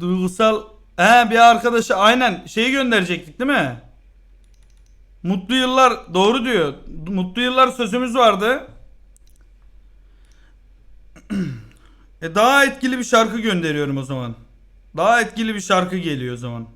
Duygusal He bir arkadaşı aynen şeyi gönderecektik değil mi? Mutlu yıllar doğru diyor. Mutlu yıllar sözümüz vardı. e daha etkili bir şarkı gönderiyorum o zaman. Daha etkili bir şarkı geliyor o zaman.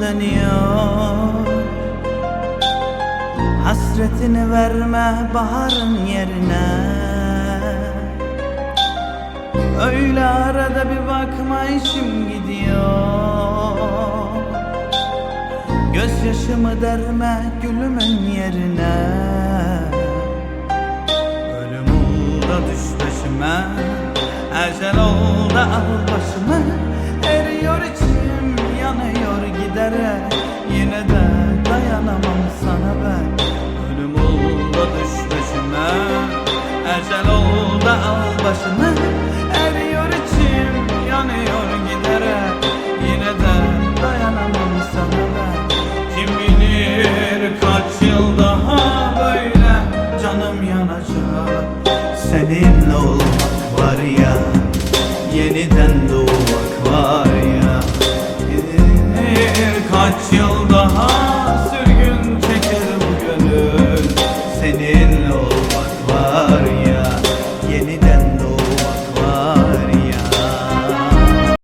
Dönüyor. Hasretini verme baharın yerine. Öyle arada bir bakma işim gidiyor. Gözyaşımı derme gülümün yerine. Ölüm oldu düş peşime Ecel oldu al dillere Yine de dayanamam sana ben. Ölüm olda düş peşime Ecel olda al başını. Eriyor içim yanıyor gidere. Yine de dayanamam sana ben. Kim bilir kaç yıl daha böyle Canım yanacak. Seninle olmak var ya Yeniden